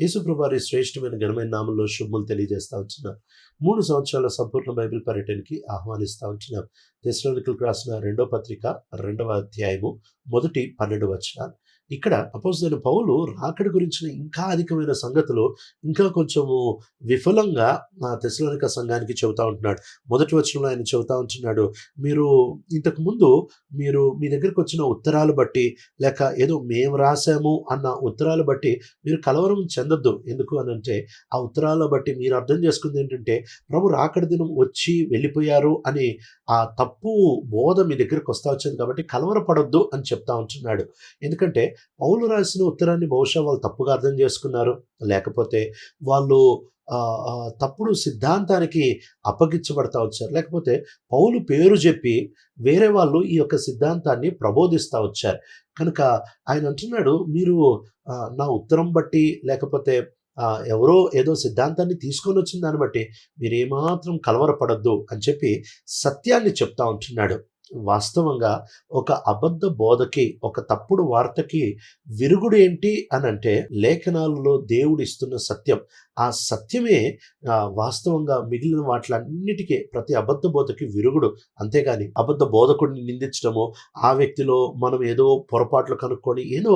యేసుప్రభారి శ్రేష్టమైన ఘనమైన నామంలో శుభములు తెలియజేస్తా ఉంటున్నాం. మూడు సంవత్సరాల సంపూర్ణ బైబిల్ పర్యటనకి ఆహ్వానిస్తా ఉంటున్నాం. తెస్లోనికలకు రాసిన రెండో పత్రిక రెండవ అధ్యాయము మొదటి పన్నెండు వచనాలు. ఇక్కడ అపోజిట్ పౌలు రాకడి గురించిన ఇంకా అధికమైన సంగతులు ఇంకా కొంచెము విఫలంగా మా తెస్లోనిక సంఘానికి చెబుతా ఉంటున్నాడు. మొదటి వచనంలో ఆయన చెబుతా ఉంటున్నాడు మీరు ఇంతకు ముందు మీరు మీ దగ్గరికి వచ్చిన ఉత్తరాలు బట్టి లేక ఏదో మేము రాసాము అన్న ఉత్తరాలు బట్టి మీరు కలవరం చెందొద్దు. ఎందుకు అని అంటే ఆ ఉత్తరాల బట్టి మీరు అర్థం చేసుకుంది ఏంటంటే ప్రభు రాకడి దినం వచ్చి వెళ్ళిపోయారు అని ఆ తప్పు బోధ మీ దగ్గరికి వస్తా వచ్చింది కాబట్టి కలవరపడొద్దు అని చెప్తా ఉంటున్నాడు. ఎందుకంటే పౌలు రాసిన ఉత్తరాన్ని బహుశా వాళ్ళు తప్పుగా అర్థం చేసుకున్నారు. లేకపోతే వాళ్ళు ఆ, తప్పుడు సిద్ధాంతానికి అప్పగించబడతా వచ్చారు. లేకపోతే పౌలు పేరు చెప్పి వేరే వాళ్ళు ఈ యొక్క సిద్ధాంతాన్ని ప్రబోధిస్తూ వచ్చారు. కనుక ఆయన అంటున్నాడు మీరు నా ఉత్తరం బట్టి లేకపోతే ఎవరో ఏదో సిద్ధాంతాన్ని తీసుకొని వచ్చిన దాన్ని బట్టి మీరు ఏమాత్రం కలవరపడద్దు అని చెప్పి సత్యాన్ని చెప్తా ఉంటున్నాడు. వాస్తవంగా ఒక అబద్ధ బోధకి ఒక తప్పుడు వార్తకి విరుగుడు ఏంటి అని అంటే లేఖనాలలో దేవుడు ఇస్తున్న సత్యం. ఆ సత్యమే వాస్తవంగా మిగిలిన వాటిలన్నిటికీ ప్రతి అబద్ధ బోధకి విరుగుడు. అంతేగాని అబద్ధ బోధకుడిని నిందించడము ఆ వ్యక్తిలో మనం ఏదో పొరపాట్లు కనుక్కొని ఏదో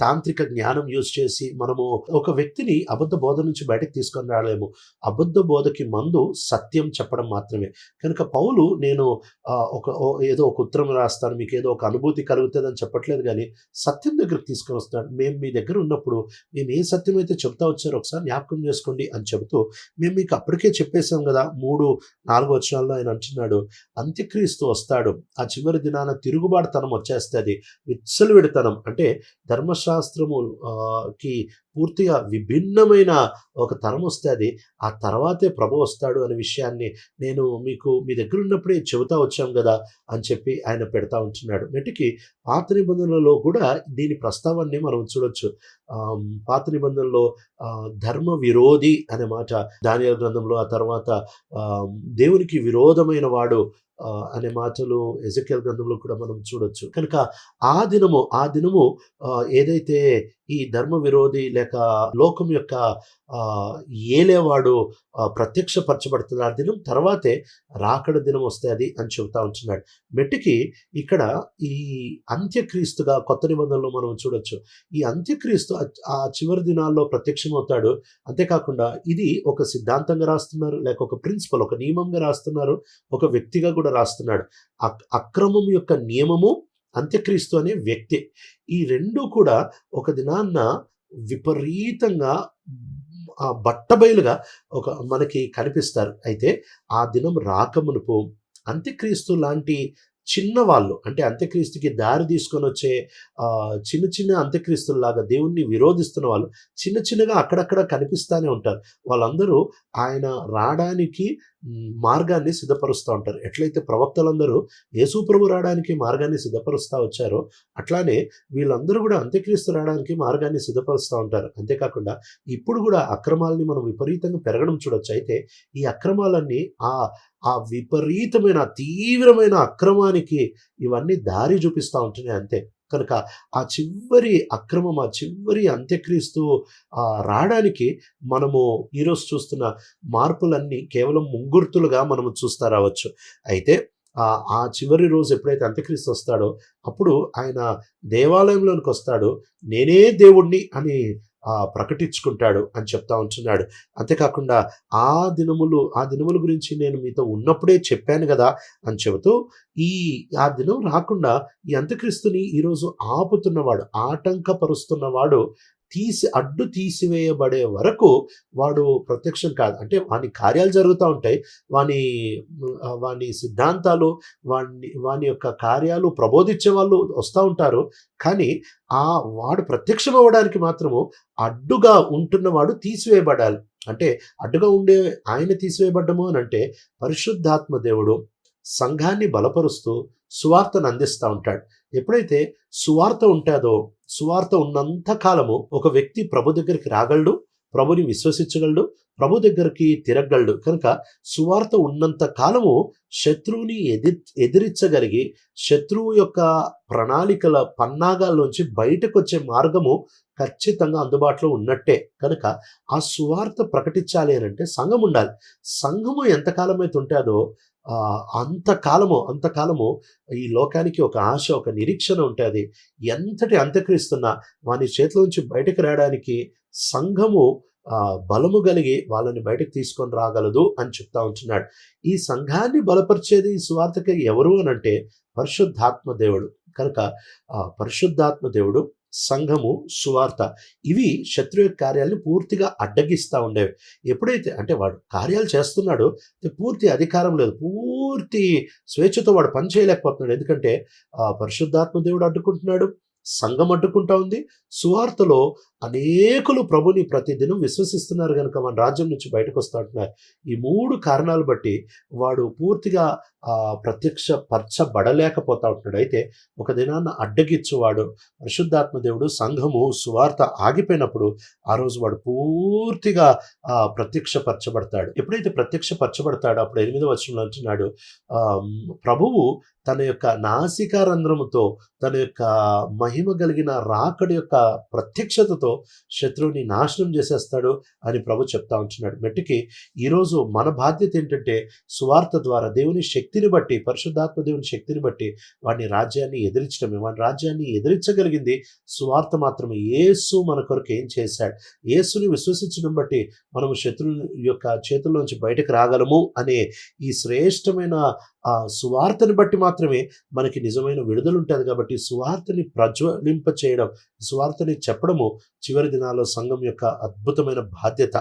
తాంత్రిక జ్ఞానం యూజ్ చేసి మనము ఒక వ్యక్తిని అబద్ధ బోధ నుంచి బయటకు తీసుకొని రాలేము. అబద్ధ బోధకి మందు సత్యం చెప్పడం మాత్రమే. కనుక పౌలు నేను ఒక ఓ- ఏదో ఒక ఉత్తరం రాస్తాను మీకు ఏదో ఒక అనుభూతి కలుగుతుందని చెప్పట్లేదు కానీ సత్యం దగ్గరకు తీసుకొని వస్తాడు మేము మీ దగ్గర ఉన్నప్పుడు మేము ఏ సత్యం అయితే చెప్తా వచ్చారో ఒకసారి జ్ఞాపకం చేసుకోండి అని చెబుతూ మేము మీకు అప్పటికే చెప్పేశాం కదా మూడు నాలుగు వచనాల్లో ఆయన అంటున్నాడు అంత్యక్రీస్తు వస్తాడు ఆ చివరి దినాన తిరుగుబాటుతనం వచ్చేస్తుంది విచ్చలవిడితనం. అంటే ధర్మశాస్త్రము కి పూర్తిగా విభిన్నమైన ఒక తరం వస్తుంది ఆ తర్వాతే ప్రభు వస్తాడు అనే విషయాన్ని నేను మీకు మీ దగ్గర ఉన్నప్పుడే చెబుతా వచ్చాం కదా అని చెప్పి ఆయన పెడతా ఉంటున్నాడు. నెటికి పాత నిబంధనలలో కూడా దీని ప్రస్తావాన్ని మనం చూడొచ్చు. పాత నిబంధనలో ధర్మ విరోధి అనే మాట దానియల గ్రంథంలో ఆ తర్వాత దేవునికి విరోధమైన వాడు అనే మాటలు ఎజకేల్ గ్రంథంలో కూడా మనం చూడొచ్చు. కనుక ఆ దినము ఆ దినము ఏదైతే ఈ ధర్మ విరోధి లేక లోకం యొక్క ఏలేవాడు ప్రత్యక్షపరచబడుతున్న ఆ దినం తర్వాతే రాకడ దినం వస్తే అది అని చెబుతా ఉంటున్నాడు. మెట్టికి ఇక్కడ ఈ అంత్యక్రీస్తుగా కొత్త నిబంధనలో మనం చూడొచ్చు. ఈ అంత్యక్రీస్తు ఆ- చివరి దినాల్లో ప్రత్యక్షమవుతాడు. అంతేకాకుండా ఇది ఒక సిద్ధాంతంగా రాస్తున్నారు లేక ఒక ప్రిన్సిపల్ ఒక నియమంగా రాస్తున్నారు ఒక వ్యక్తిగా కూడా రాస్తున్నాడు. అక్- అక్రమం యొక్క నియమము అంత్యక్రీస్తు అనే వ్యక్తి. ఈ రెండు కూడా ఒక దినాన్న విపరీతంగా బట్టబయలుగా ఒక మనకి కనిపిస్తారు. అయితే ఆ దినం రాకమునుపు అంత్యక్రీస్తు లాంటి చిన్నవాళ్ళు అంటే అంత్యక్రీస్తుకి దారి తీసుకొని వచ్చే చిన్న చిన్న అంత్యక్రీస్తుల్లాగా దేవుణ్ణి విరోధిస్తున్న వాళ్ళు చిన్న చిన్నగా అక్కడక్కడ కనిపిస్తూనే ఉంటారు. వాళ్ళందరూ ఆయన రావడానికి మార్గాన్ని సిద్ధపరుస్తూ ఉంటారు. ఎట్లయితే ప్రవక్తలందరూ యేసుప్రభు రావడానికి మార్గాన్ని సిద్ధపరుస్తూ వచ్చారో అట్లానే వీళ్ళందరూ కూడా అంత్యక్రీస్తు రావడానికి మార్గాన్ని సిద్ధపరుస్తూ ఉంటారు. అంతేకాకుండా ఇప్పుడు కూడా అక్రమాలని మనం విపరీతంగా పెరగడం చూడొచ్చు. అయితే ఈ అక్రమాలన్నీ ఆ ఆ విపరీతమైన తీవ్రమైన అక్రమానికి ఇవన్నీ దారి చూపిస్తూ ఉంటున్నాయి అంతే. కనుక ఆ చివరి అక్రమం ఆ చివరి అంత్యక్రీస్తు రావడానికి మనము ఈరోజు చూస్తున్న మార్పులన్నీ కేవలం ముంగుర్తులుగా మనము చూస్తా రావచ్చు. అయితే ఆ చివరి రోజు ఎప్పుడైతే అంత్యక్రీస్తు వస్తాడో అప్పుడు ఆయన దేవాలయంలోనికి వస్తాడు. నేనే దేవుణ్ణి అని ప్రకటించుకుంటాడు అని చెప్తా ఉంటున్నాడు. అంతేకాకుండా ఆ దినములు ఆ దినముల గురించి నేను మీతో ఉన్నప్పుడే చెప్పాను కదా అని చెబుతూ ఈ ఆ దినం రాకుండా ఈ అంత్యక్రీస్తుని ఈరోజు ఆపుతున్నవాడు ఆటంకపరుస్తున్నవాడు తీసి అడ్డు తీసివేయబడే వరకు వాడు ప్రత్యక్షం కాదు. అంటే వాని కార్యాలు జరుగుతూ ఉంటాయి. వాని వాని సిద్ధాంతాలు వాని వాని యొక్క కార్యాలు ప్రబోధించే వాళ్ళు వస్తూ ఉంటారు. కానీ ఆ వాడు ప్రత్యక్షం అవ్వడానికి మాత్రము అడ్డుగా ఉంటున్నవాడు తీసివేయబడాలి. అంటే అడ్డుగా ఉండే ఆయన తీసివేయబడ్డము అని అంటే పరిశుద్ధాత్మ దేవుడు సంఘాన్ని బలపరుస్తూ సువార్తను అందిస్తూ ఉంటాడు. ఎప్పుడైతే సువార్త ఉంటుందో సువార్త ఉన్నంత కాలము ఒక వ్యక్తి ప్రభు దగ్గరికి రాగలడు ప్రభుని విశ్వసించగలడు ప్రభు దగ్గరికి తిరగలడు. కనుక సువార్త ఉన్నంత కాలము శత్రువుని ఎది ఎదిరించగలిగి శత్రువు యొక్క ప్రణాళికల పన్నాగాల్లోంచి బయటకు వచ్చే మార్గము ఖచ్చితంగా అందుబాటులో ఉన్నట్టే. కనుక ఆ సువార్త ప్రకటించాలి అని అంటే సంఘం ఉండాలి సంఘము ఎంతకాలం అయితే ఉంటుందో అంతకాలము అంతకాలము ఈ లోకానికి ఒక ఆశ ఒక నిరీక్షణ ఉంటుంది ఎంతటి అంత్యక్రిస్తున్నా వాని చేతిలో నుంచి బయటకు రావడానికి సంఘము బలము కలిగి వాళ్ళని బయటకు తీసుకొని రాగలదు అని చెప్తా ఉంటున్నాడు. ఈ సంఘాన్ని బలపరిచేది ఈ సువార్తకి ఎవరు అని అంటే పరిశుద్ధాత్మ దేవుడు. కనుక పరిశుద్ధాత్మ దేవుడు సంఘము సువార్త ఇవి శత్రు యొక్క కార్యాలను పూర్తిగా అడ్డగిస్తూ ఉండేవి. ఎప్పుడైతే అంటే వాడు కార్యాలు చేస్తున్నాడు పూర్తి అధికారం లేదు పూర్తి స్వేచ్ఛతో వాడు పని చేయలేకపోతున్నాడు. ఎందుకంటే ఆ పరిశుద్ధాత్మ దేవుడు అడ్డుకుంటున్నాడు సంఘం అడ్డుకుంటా ఉంది సువార్తలో అనేకులు ప్రభుని ప్రతిదినం విశ్వసిస్తున్నారు కనుక మన రాజ్యం నుంచి బయటకు వస్తూ ఈ మూడు కారణాలు బట్టి వాడు పూర్తిగా ప్రత్యక్ష పరచబడలేకపోతా ఉంటున్నాడు. అయితే ఒక దినాన్న అడ్డగిచ్చువాడు పరిశుద్ధాత్మ దేవుడు సంఘము సువార్త ఆగిపోయినప్పుడు ఆ రోజు వాడు పూర్తిగా ప్రత్యక్షపరచబడతాడు ఎప్పుడైతే ప్రత్యక్షపరచబడతాడో అప్పుడు ఎనిమిదో వచనంలో అంటున్నాడు ప్రభువు తన యొక్క నాసికారంధ్రముతో తన యొక్క మహిమ కలిగిన రాకడి యొక్క ప్రత్యక్షతతో శత్రువుని నాశనం చేసేస్తాడు అని ప్రభు చెప్తా ఉంటున్నాడు. మెట్టుకి ఈరోజు మన బాధ్యత ఏంటంటే సువార్త ద్వారా దేవుని శక్తిని బట్టి పరిశుద్ధాత్మ దేవుని శక్తిని బట్టి వాడిని రాజ్యాన్ని ఎదిరించడమే. వాడి రాజ్యాన్ని ఎదిరించగలిగింది సువార్త మాత్రమే. యేసు మన కొరకు ఏం చేశాడు? యేసుని విశ్వసించడం బట్టి మనము శత్రువు యొక్క చేతుల్లోంచి బయటకు రాగలము అనే ఈ శ్రేష్టమైన ఆ సువార్తని బట్టి మాత్రమే మనకి నిజమైన విడుదల ఉంటుంది. కాబట్టి సువార్తని ప్రజ్వలింప చేయడం సువార్తని చెప్పడము చివరి దినాల్లో సంఘం యొక్క అద్భుతమైన బాధ్యత.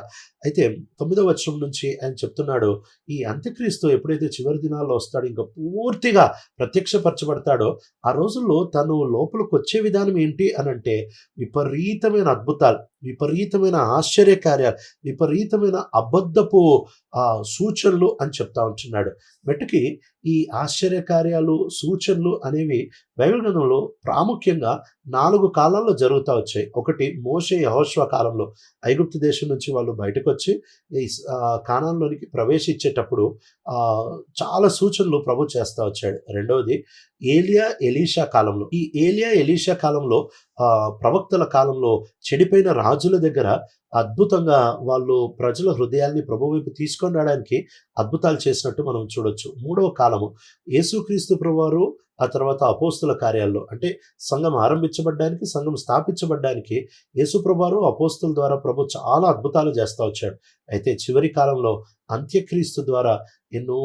అయితే తొమ్మిదవ వచనం నుంచి ఆయన చెప్తున్నాడు ఈ అంత్యక్రీస్తు ఎప్పుడైతే చివరి దినాల్లో వస్తాడో ఇంకా పూర్తిగా ప్రత్యక్షపరచబడతాడో ఆ రోజుల్లో తను లోపలికి వచ్చే విధానం ఏంటి అని అంటే విపరీతమైన అద్భుతాలు. విపరీతమైన ఆశ్చర్య కార్యాలు విపరీతమైన అబద్ధపు ఆ, సూచనలు అని చెప్తా ఉంటున్నాడు. మెట్టుకి ఈ ఆశ్చర్య కార్యాలు సూచనలు అనేవి బైబిల్ గ్రంథంలో ప్రాముఖ్యంగా నాలుగు కాలాల్లో జరుగుతూ వచ్చాయి. ఒకటి మోషే యహోశ్వ కాలంలో. ఐగుప్తు దేశం నుంచి వాళ్ళు బయటకు వచ్చి ఈ కాలంలోనికి ప్రవేశించేటప్పుడు చాలా సూచనలు ప్రభు చేస్తూ వచ్చాడు. రెండవది ఏలియా ఎలీషా కాలంలో. ఈ ఏలియా ఎలీషా కాలంలో ప్రవక్తల కాలంలో చెడిపోయిన రాజుల దగ్గర అద్భుతంగా వాళ్ళు ప్రజల హృదయాల్ని ప్రభు వైపు తీసుకొని రావడానికి అద్భుతాలు చేసినట్టు మనం చూడొచ్చు. మూడవ కాలము. యేసుక్రీస్తు ప్రభువారు ఆ తర్వాత అపోస్తుల కార్యాల్లో అంటే సంఘం ఆరంభించబడ్డానికి సంఘం స్థాపించబడ్డానికి యేసుప్రభారు అపోస్తుల ద్వారా ప్రభు చాలా అద్భుతాలు చేస్తూ వచ్చాడు. అయితే చివరి కాలంలో అంత్యక్రీస్తు ద్వారా ఎన్నో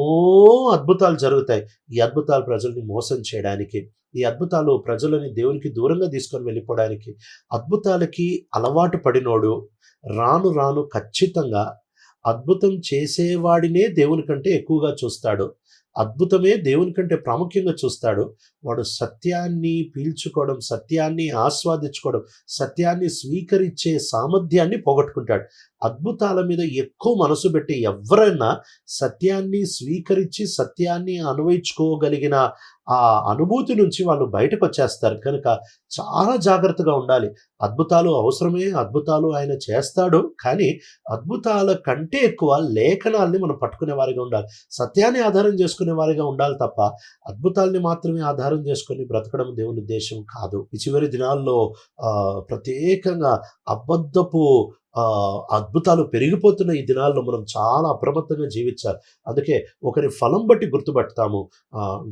అద్భుతాలు జరుగుతాయి. ఈ అద్భుతాలు ప్రజల్ని మోసం చేయడానికి. ఈ అద్భుతాలు ప్రజలని దేవునికి దూరంగా తీసుకొని వెళ్ళిపోవడానికి అద్భుతాలకి అలవాటు పడినోడు రాను రాను ఖచ్చితంగా అద్భుతం చేసేవాడినే దేవుని కంటే ఎక్కువగా చూస్తాడు. అద్భుతమే దేవుని కంటే ప్రాముఖ్యంగా చూస్తాడు. వాడు సత్యాన్ని పీల్చుకోవడం సత్యాన్ని ఆస్వాదించుకోవడం సత్యాన్ని స్వీకరించే సామర్థ్యాన్ని పోగొట్టుకుంటాడు. అద్భుతాల మీద ఎక్కువ మనసు పెట్టి ఎవరైనా సత్యాన్ని స్వీకరించి సత్యాన్ని అనుభవించుకోగలిగిన ఆ అనుభూతి నుంచి వాళ్ళు బయటకు వచ్చేస్తారు కనుక చాలా జాగ్రత్తగా ఉండాలి. అద్భుతాలు అవసరమే అద్భుతాలు ఆయన చేస్తాడు. కానీ అద్భుతాల కంటే ఎక్కువ లేఖనాల్ని మనం పట్టుకునే వారిగా ఉండాలి. సత్యాన్ని ఆధారం చేసుకునే వారిగా ఉండాలి తప్ప అద్భుతాల్ని మాత్రమే ఆధారం చేసుకొని బ్రతకడం దేవుని ఉద్దేశం కాదు. ఈ చివరి దినాల్లో ప్రత్యేకంగా అబద్ధపు అద్భుతాలు పెరిగిపోతున్న ఈ దినాల్లో మనం చాలా అప్రమత్తంగా జీవించాలి. అందుకే ఒకరి ఫలం బట్టి గుర్తుపడతాము.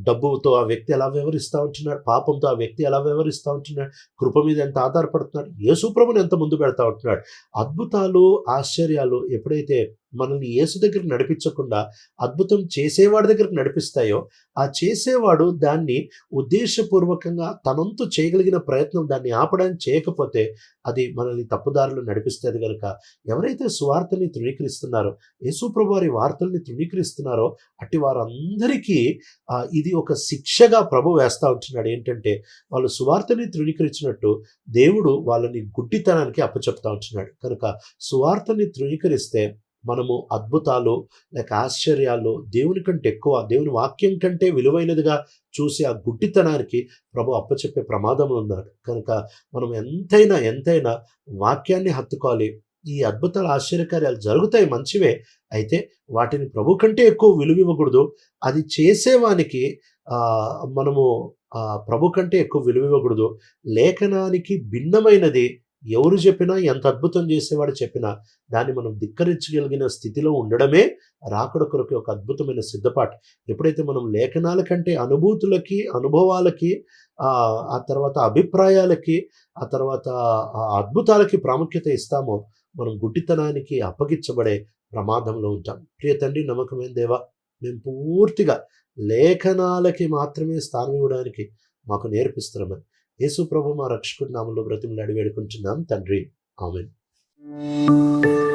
డబ్బుతో ఆ వ్యక్తి ఎలా వ్యవహరిస్తూ ఉంటున్నాడు? పాపంతో ఆ వ్యక్తి ఎలా వ్యవహరిస్తూ ఉంటున్నాడు? కృప మీద ఎంత ఆధారపడుతున్నాడు? యేసుప్రభుని ఎంత ముందు పెడతా ఉంటున్నాడు? అద్భుతాలు ఆశ్చర్యాలు ఎప్పుడైతే మనల్ని యేసు దగ్గర నడిపించకుండా అద్భుతం చేసేవాడి దగ్గరకు నడిపిస్తాయో ఆ చేసేవాడు దాన్ని ఉద్దేశపూర్వకంగా తనంతు చేయగలిగిన ప్రయత్నం దాన్ని ఆపడానికి చేయకపోతే అది మనల్ని తప్పుదారులు నడిపిస్తుంది కనుక ఎవరైతే సువార్తని తృణీకరిస్తున్నారో యేసుప్రభు వారి వార్తల్ని తృణీకరిస్తున్నారో అట్టి వారందరికీ ఇది ఒక శిక్షగా ప్రభు వేస్తా ఉంటున్నాడు. ఏంటంటే వాళ్ళు సువార్తని తృణీకరించినట్టు దేవుడు వాళ్ళని గుడ్డితనానికి అప్పచెప్తా ఉంటున్నాడు. కనుక సువార్తని తృణీకరిస్తే మనము అద్భుతాలు లేక ఆశ్చర్యాలు దేవుని కంటే ఎక్కువ దేవుని వాక్యం కంటే విలువైనదిగా చూసి ఆ గుడ్డితనానికి ప్రభు అప్పచెప్పే ప్రమాదంలో ఉన్నాడు. కనుక మనం ఎంతైనా ఎంతైనా వాక్యాన్ని హత్తుకోవాలి. ఈ అద్భుతాలు ఆశ్చర్యకార్యాలు జరుగుతాయి మంచివే. అయితే వాటిని ప్రభు కంటే ఎక్కువ విలువ ఇవ్వకూడదు అది చేసేవానికి మనము ప్రభు కంటే ఎక్కువ విలువ ఇవ్వకూడదు లేఖనానికి భిన్నమైనది ఎవరు చెప్పినా ఎంత అద్భుతం చేసేవాడు చెప్పినా దాన్ని మనం ధిక్కరించగలిగిన స్థితిలో ఉండడమే రాకడ కొరకు ఒక అద్భుతమైన సిద్ధపాటు ఎప్పుడైతే మనం లేఖనాల కంటే అనుభూతులకి అనుభవాలకి ఆ తర్వాత అభిప్రాయాలకి ఆ తర్వాత ఆ అద్భుతాలకి ప్రాముఖ్యత ఇస్తామో మనం గుడ్డితనానికి అప్పగించబడే ప్రమాదంలో ఉంటాం. ప్రియ తండ్రి నమ్మకమైన దేవా మేము పూర్తిగా లేఖనాలకి మాత్రమే స్థానం ఇవ్వడానికి మాకు నేర్పిస్తున్నామని యేసు ప్రభు మా రక్షకుడి నామంలో బ్రతిమలాడి వేడుకుంటున్నాం. తండ్రి. ఆమెన్.